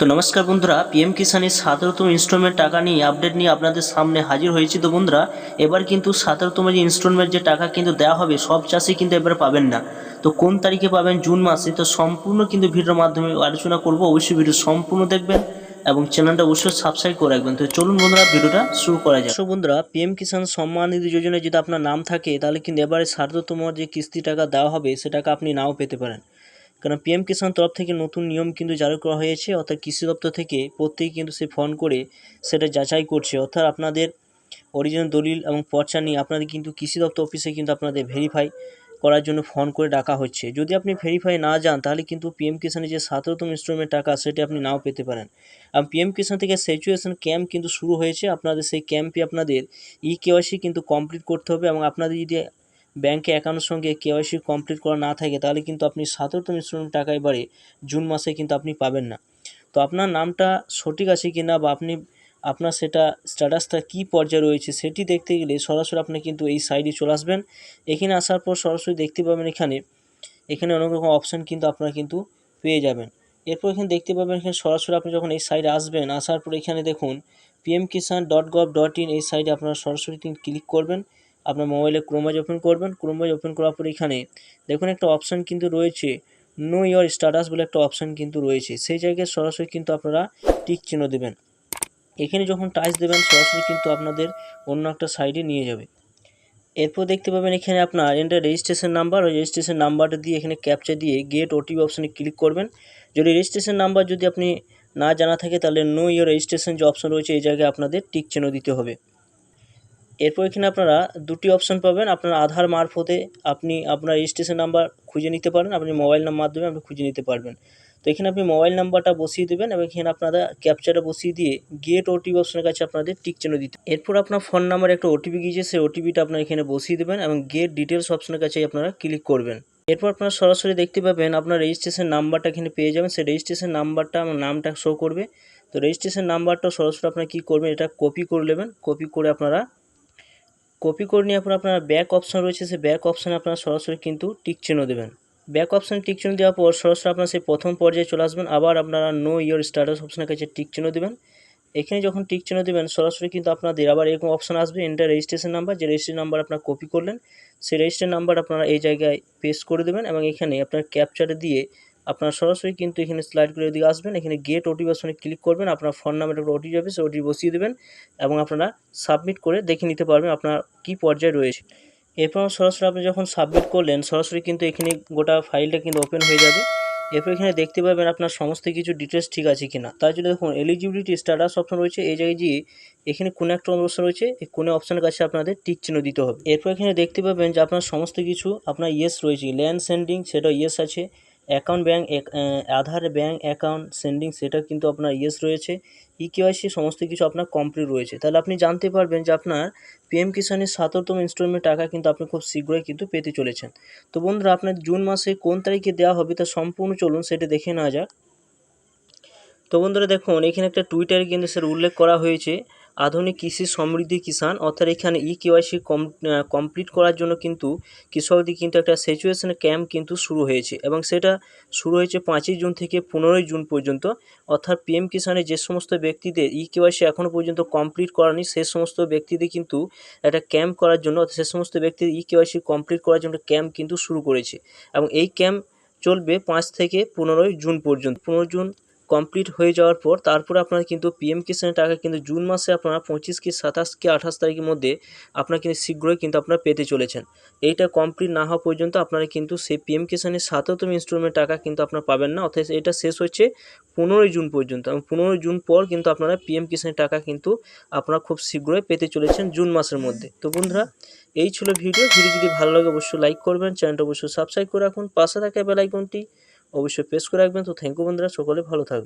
তো নমস্কার বন্ধুরা পিএম কিষানের সতেরোতম ইনস্টলমেন্ট টাকা নিয়ে আপডেট নিয়ে আপনাদের সামনে হাজির হয়েছি। তো বন্ধুরা, এবার কিন্তু সতেরোতম যে ইনস্টলমেন্ট যে টাকা কিন্তু দেওয়া হবে, সব চাষি কিন্তু এবার পাবেন না। তো কোন তারিখে পাবেন? জুন মাসে। তো সম্পূর্ণ কিন্তু ভিডিওর মাধ্যমে আলোচনা করব। অবশ্যই ভিডিও সম্পূর্ণ দেখবেন এবং চ্যানেলটা অবশ্যই সাবস্ক্রাইব করে রাখবেন। তো চলুন বন্ধুরা, ভিডিওটা শুরু করা যায় বন্ধুরা পিএম কিষাণ সম্মান নিধি যোজনায় যদি আপনার নাম থাকে, তাহলে কিন্তু এবারে সার্ধতম যে কিস্তি টাকা দেওয়া হবে, সে টাকা আপনি নাও পেতে পারেন। কারণ পিএম কিষাণ তরফ থেকে নতুন নিয়ম কিন্তু জারি করা হয়েছে, অর্থাৎ কৃষি দপ্তর থেকে প্রত্যেকে কিন্তু সে ফোন করে সেটা যাচাই করছে। অর্থাৎ আপনাদের অরিজিনাল দলিল এবং পর্চা নিয়ে আপনাদের কিন্তু কৃষি দপ্তর অফিসে কিন্তু আপনাদের ভেরিফাই করার জন্য ফোন করে ডাকা হচ্ছে। যদি আপনি ভেরিফাই না যান, তাহলে কিন্তু পিএম কিষাণের যে সতেরোতম ইনস্টলমেন্ট টাকা, সেটি আপনি নাও পেতে পারেন। আর পিএম কিষাণ থেকে সিচুয়েশন ক্যাম্প কিন্তু শুরু হয়েছে। আপনাদের সেই ক্যাম্পে আপনাদের ই কেওয়াইসি কিন্তু কমপ্লিট করতে হবে এবং আপনাদের যদি ব্যাংকে অ্যাকাউন্টের সঙ্গে কেওয়াইসি কমপ্লিট করা না থাকে, তাহলে কিন্তু আপনি সতেরোতম ইনস্টলমেন্ট টাকা এবারে জুন মাসে কিন্তু আপনি পাবেন না। তো আপনার নামটা সঠিক আছে কি না বা আপনি, আপনার সেটা স্ট্যাটাসটা কী পর্যায়ে রয়েছে সেটি দেখতে গেলে সরাসরি আপনি কিন্তু এই সাইডে চলে আসবেন। এখানে আসার পর সরাসরি দেখতে পাবেন এখানে এখানে অনেক রকম অপশান কিন্তু আপনারা কিন্তু পেয়ে যাবেন। এরপর এখানে দেখতে পাবেন এখানে সরাসরি আপনি যখন এই সাইডে আসবেন, আসার পর এখানে দেখুন PM Kisan dot gov dot in এই সাইডে আপনারা সরাসরি ক্লিক করবেন। আপনার মোবাইলে ক্রোমাজ ওপেন করবেন। ক্রোমাজ ওপেন করার পর এখানে দেখুন একটা অপশান কিন্তু রয়েছে। নো ইয়োর স্ট্যাটাস বলে একটা অপশান কিন্তু রয়েছে। সেই জায়গায় সরাসরি কিন্তু আপনারা টিক চিহ্ন দেবেন। এখানে যখন টাচ দেবেন, সরাসরি কিন্তু আপনাদের অন্য একটা সাইডে নিয়ে যাবে। এরপর দেখতে পাবেন এখানে আপনার এন্টার রেজিস্ট্রেশন নাম্বার ওই রেজিস্ট্রেশন নাম্বারটা দিয়ে এখানে ক্যাপচা দিয়ে গেট ওটিপি অপশানে ক্লিক করবেন। যদি রেজিস্ট্রেশন নাম্বার যদি আপনি না জানা থাকে, তাহলে নো ইয়োর রেজিস্ট্রেশন যে অপশান রয়েছে, এই জায়গায় আপনাদের টিক চিহ্ন দিতে হবে। এরপর এখানে আপনারা দুটি অপশন পাবেন। আপনার আধার মারফতে আপনি আপনার রেজিস্ট্রেশন নাম্বার খুঁজে নিতে পারেন। আপনি মোবাইল নাম্বার মাধ্যমে আপনি খুঁজে নিতে পারবেন। তো এখানে আপনি মোবাইল নাম্বারটা বসিয়ে দেবেন এবং এখানে আপনারা ক্যাপচারটা বসিয়ে দিয়ে গেট ওটিপি অপশনের কাছে আপনাদের টিক চিহ্ন দিতে এরপর আপনার ফোন নাম্বারে একটা ওটিপি গিয়েছে, সেই ওটিপিটা আপনার এখানে বসিয়ে দেবেন এবং গেট ডিটেলস অপশনের কাছে আপনারা ক্লিক করবেন। এরপর আপনারা সরাসরি দেখতে পাবেন আপনার রেজিস্ট্রেশন নাম্বারটা এখানে পেয়ে যাবেন। সেই রেজিস্ট্রেশন নাম্বারটা আমার নামটা শো করবে। তো রেজিস্ট্রেশন নাম্বারটা সরাসরি আপনারা কী করবেন, এটা কপি করে নেবেন। কপি করে আপনারা কপি করে নিয়ে আপনার আপনার ব্যাক অপশান রয়েছে, সেই ব্যাক অপশানে আপনারা সরাসরি কিন্তু টিক চিহ্ন দেবেন। ব্যাক অপশানে টিক চিহ্ন দেওয়ার পর সরাসরি আপনার সেই প্রথম পর্যায়ে চলে আসবেন, আবার আপনারা নো ইয়োর স্ট্যাটাস অপশানের কাছে টিক চিহ্ন দেবেন। এখানে যখন টিক চিহ্ন দেবেন, সরাসরি কিন্তু আপনাদের আবার এরকম অপশান আসবে এন্টার রেজিস্ট্রেশন নাম্বার যে রেজিস্ট্রেশন নাম্বার আপনার কপি করলেন, সেই রেজিস্ট্রেশন নাম্বার আপনারা এই জায়গায় পেস্ট করে দেবেন এবং এখানে আপনার ক্যাপচারে দিয়ে আপনারা সরাসরি কিন্তু এখানে স্লাইড করে দিকে আসবেন। এখানে গেট ওটিপি অপশনে ক্লিক করবেন। আপনার ফোন নাম্বার একটা ওটিপি যাবে সে ওটিপি বসিয়ে দেবেন এবং আপনারা সাবমিট করে দেখে নিতে পারবেন আপনার কী পর্যায়ে রয়েছে। এরপর সরাসরি আপনি যখন সাবমিট করলেন, সরাসরি কিন্তু এখানে গোটা ফাইলটা কিন্তু ওপেন হয়ে যাবে। এরপর এখানে দেখতে পাবেন আপনার সমস্ত কিছু ডিটেলস ঠিক আছে কিনা। তার জন্য দেখুন এলিজিবিলিটি স্ট্যাটাস অপশন রয়েছে। এই জায়গায় গিয়ে এখানে কোনো একটা অপশন রয়েছে, এই কোনো অপশানের কাছে আপনাদের টিক চিহ্ন দিতে হবে। এরপর এখানে দেখতে পাবেন যে আপনার সমস্ত কিছু, আপনার ইয়েস রয়েছে। ল্যান্ড সেন্ডিং সেটা ইয়েস আছে। Account bank Aadhaar bank account sending সেটা কিন্তু আপনার ইয়েস রয়েছে। ই কেওয়াইসি সমস্ত কিছু আপনার কমপ্লিট রয়েছে। তাহলে আপনি জানতে পারবেন যে আপনার পিএম কিষানের সতেরোতম ইনস্টলমেন্ট টাকা কিন্তু আপনি খুব শীঘ্রই কিন্তু পেতে চলেছেন। তো বন্ধুরা, আপনার জুন মাসে কোন তারিখে দেওয়া হবে তা সম্পূর্ণ চলুন সেটা দেখে নেওয়া যাক। তো বন্ধুরা, দেখুন, এখানে একটা টুইটারে কিন্তু স্যার উল্লেখ করা হয়েছে। আধুনিক কৃষি সমৃদ্ধি কিষাণ, অর্থাৎ এখানে ই কেওয়াইসি কমপ্লিট করার জন্য কিন্তু কৃষকদের কিন্তু একটা সিচুয়েশন ক্যাম্প কিন্তু শুরু হয়েছে। এবং সেটা শুরু হয়েছে পাঁচই জুন থেকে পনেরোই জুন পর্যন্ত। অর্থাৎ পিএম কিষাণে যে সমস্ত ব্যক্তিদের ই কেওয়াইসি এখনও পর্যন্ত কমপ্লিট করানি, সে সমস্ত ব্যক্তিদের কিন্তু একটা ক্যাম্প করার জন্য, অর্থাৎ সে সমস্ত ব্যক্তির ই কেওয়াইসি কমপ্লিট করার জন্য ক্যাম্প কিন্তু শুরু করেছে। এবং এই ক্যাম্প চলবে পাঁচ থেকে পনেরোই জুন পর্যন্ত। পনেরো জুন কমপ্লিট হয়ে যাওয়ার পর তারপরে আপনারা কিন্তু পিএম কিষানের টাকা কিন্তু জুন মাসে আপনারা পঁচিশ কি সাতাশ কি আঠাশ তারিখের মধ্যে আপনারা কিন্তু শীঘ্রই কিন্তু আপনারা পেতে চলেছেন। এইটা কমপ্লিট না হওয়া পর্যন্ত আপনারা কিন্তু সেই পিএম কিষানের সাততম ইনস্টলমেন্ট টাকা কিন্তু আপনারা পাবেন না। অর্থাৎ এটা শেষ হচ্ছে পনেরোই জুন পর্যন্ত। এবং পনেরোই জুন পর কিন্তু আপনারা পিএম কিষানের টাকা কিন্তু আপনারা খুব শীঘ্রই পেতে চলেছেন জুন মাসের মধ্যে। তো বন্ধুরা, এই ছিল ভিডিও। ভিডিও যদি ভালো লাগে অবশ্যই লাইক করবেন। চ্যানেলটা অবশ্যই সাবস্ক্রাইব করে রাখুন। পাশে থাকা বেলাইকনটি অবশ্যই প্রেস করে রাখবেন। তো থ্যাংক ইউ বন্ধুরা সকলে ভালো থাকবেন।